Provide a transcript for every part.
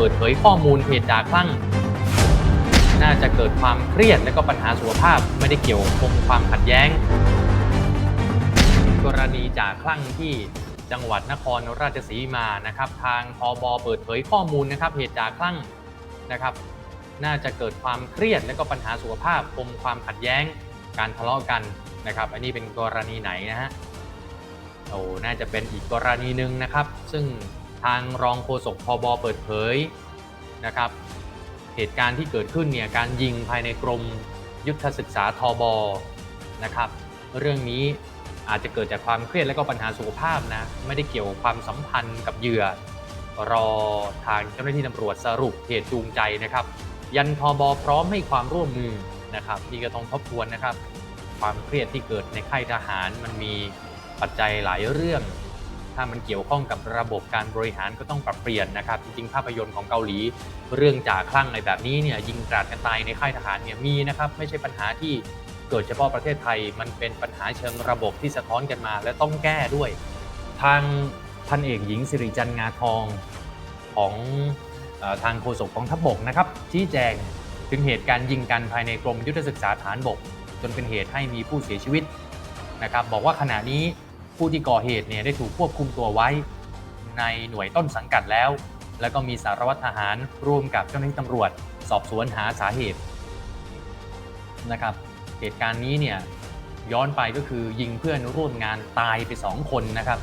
เปิดเผยข้อมูลเพจจ่าคลั่ง น่าจะเกิดความเครียดและก็ปัญหาสุขภาพไม่ได้เกี่ยวคงความขัดแย้ง กรณีจ่าคลั่งที่จังหวัดนครราชสีมานะครับ ทางทบเปิดเผยข้อมูลนะครับเหตุจ่าคลั่งนะครับ น่าจะเกิดความเครียดและก็ปัญหาสุขภาพปมความขัดแย้ง การทะเลาะกันนะครับ อันนี้เป็นกรณีไหนนะฮะโอ้น่าจะเป็นอีกกรณีหนึ่งนะครับ ซึ่ง ทางรองโฆษกพบเปิดเผยนะครับ เหตุการณ์ที่เกิดขึ้นเนี่ยการยิงภายในกรมยุทธศึกษาทบนะครับ เรื่องนี้อาจจะเกิดจากความเครียดและก็ปัญหาสุขภาพนะไม่ได้เกี่ยวความสัมพันธ์กับเหยื่อ รอทางเจ้าหน้าที่ตำรวจสรุปเหตุจูงใจนะครับ ยันทบพร้อมให้ความร่วมมือนะครับนี่ก็ต้องทบทวนนะครับ ความเครียดที่เกิดในค่ายทหารมันมีปัจจัยหลายเรื่อง ถ้ามันเกี่ยวข้องกับระบบการบริหารก็ต้องปรับเปลี่ยนนะครับ จริงๆ ภาพยนตร์ของเกาหลี เรื่องจ่าคลั่งอะไรแบบนี้เนี่ยยิงกราดกันตายในค่ายทหารเนี่ยมีนะครับไม่ใช่ปัญหาที่เกิดเฉพาะประเทศไทย มันเป็นปัญหาเชิงระบบที่สะท้อนกันมา และต้องแก้ด้วย ทางพันเอกหญิงสิริจันทร์งาทองของทางโฆษกกองทัพบกนะครับชี้แจงถึงเหตุการณ์ยิงกันภายในกรมยุทธศึกษาฐานบก จนเป็นเหตุให้มีผู้เสียชีวิตนะครับบอกว่าขณะนี้ ผู้ที่ก่อเหตุเนี่ยได้ถูกควบคุมตัวไว้ ในหน่วยต้นสังกัดแล้ว แล้วก็มีสารวัตรทหารร่วมกับเจ้าหน้าที่ตำรวจ สอบสวนหาสาเหตุนะครับ เหตุการณ์นี้เนี่ยย้อนไปก็คือยิงเพื่อนร่วมงานตายไป 2 คนนะครับ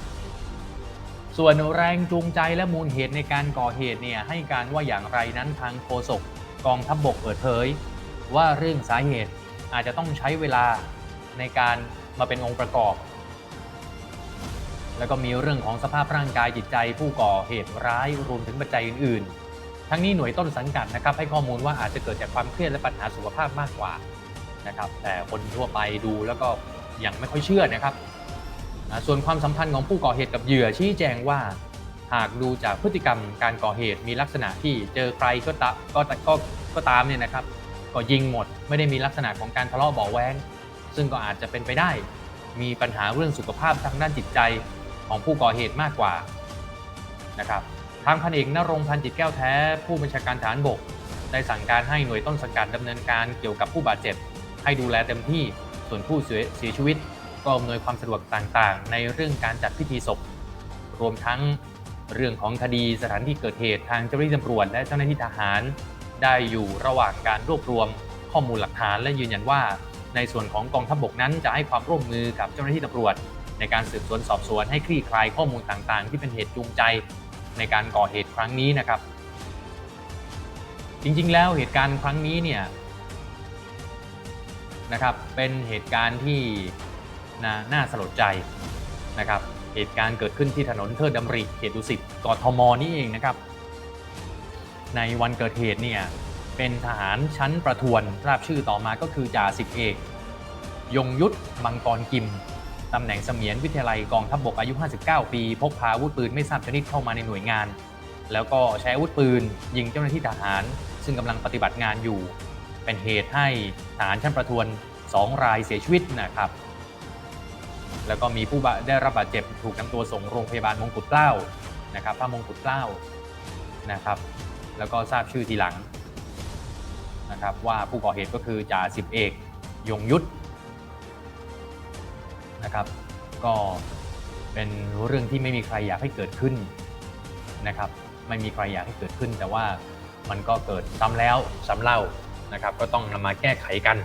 ส่วนแรงจูงใจและมูลเหตุในการก่อเหตุเนี่ยให้การว่าอย่างไรนั้นทางโฆษกกองทัพบบกเปิดเผย ว่าเรื่องสาเหตุอาจจะต้องใช้เวลาในการมาเป็นองค์ประกอบ แล้วก็มีเรื่องของสภาพร่างกายจิตใจผู้ก่อเหตุร้ายรวมถึงปัจจัยอื่น ๆ ทั้งนี้หน่วยต้นสังกัดนะครับให้ข้อมูลว่าอาจจะเกิดจากความเครียดและปัญหาสุขภาพมากกว่านะครับแต่คนทั่วไปดูแล้วก็ยังไม่ค่อยเชื่อนะครับส่วนความสัมพันธ์ของผู้ก่อเหตุกับเหยื่อชี้แจงว่า หากดูจากพฤติกรรมการก่อเหตุมีลักษณะที่เจอใครก็ตะก็ตะก็ก็ตามเนี่ยนะครับก็ยิงหมดไม่ได้มีลักษณะของการทะเลาะเบาแว้งซึ่งก็อาจจะเป็นไปได้ มีปัญหาเรื่องสุขภาพทางด้านจิตใจ ของผู้ก่อเหตุมากกว่านะครับทางพันเอกนรงพันจิตแก้วแท้ ผู้บัญชาการฐานบก ได้สั่งการให้หน่วยต้นสังกัดดำเนินการเกี่ยวกับผู้บาดเจ็บ ให้ดูแลเต็มที่ส่วนผู้เสียเสียชีวิต ก็อำนวยความสะดวกต่างๆ ในเรื่องการจัดพิธีศพ รวมทั้งเรื่องของคดีสถานที่เกิดเหตุทางเจ้าหน้าที่ตำรวจและเจ้าหน้าที่ทหาร ได้อยู่ระหว่างการรวบรวมข้อมูลหลักฐานและยืนยันว่า ในส่วนของกองทัพบกนั้นจะให้ความร่วมมือกับเจ้าหน้าที่ตำรวจ ในการสืบสวนสอบสวนให้คลี่คลายข้อมูลต่างๆ ที่เป็นเหตุจูงใจในการก่อเหตุครั้งนี้นะครับ จริงๆ แล้วเหตุการณ์ครั้งนี้เนี่ยนะครับเป็นเหตุการณ์ที่นน่าสลดใจนะครับ เหตุการณ์เกิดขึ้นที่ถนนเทิดดำริเขตดุสิตกทมนี่เองนะครับ ในวันเกิดเหตุเนี่ยเป็นทหารชั้นประทวนทราบชื่อต่อมาก็คือจ่าสิบเอก ยงยุทธมังกรกิม ตำแหน่งเสมียนวิทยาลัยกองทัพบกอายุ 59 ปี พกพาอาวุธปืนไม่ทราบชนิดเข้ามาในหน่วยงาน แล้วก็ใช้อาวุธปืน ยิงเจ้าหน้าที่ทหาร ซึ่งกำลังปฏิบัติงานอยู่ เป็นเหตุให้ทหารชั้นประทวน 2 รายเสียชีวิตนะครับ แล้วก็มีผู้ได้รับบาดเจ็บถูกนำตัวส่งโรงพยาบาลมงกุฎเกล้านะครับพระมงกุฎเกล้านะครับ แล้วก็ทราบชื่อทีหลังนะครับว่าผู้ก่อเหตุก็คือจ่าสิบเอก ยงยุทธ นะครับ ก็เป็นเรื่องที่ไม่มีใครอยากให้เกิดขึ้นนะครับ ไม่มีใครอยากให้เกิดขึ้น แต่ว่ามันก็เกิดซ้ำแล้วซ้ำเล่านะครับ ก็ต้องนำมาแก้ไขกัน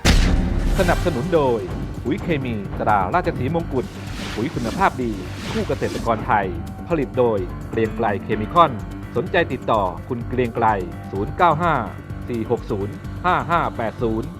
สนับสนุนโดยปุ๋ยเคมีตราราชสีมงกุฎปุ๋ยคุณภาพดีคู่เกษตรกรไทย ผลิตโดยเกรียงไกลเคมีคอน สนใจติดต่อคุณเกรียงไกล 095 460 5580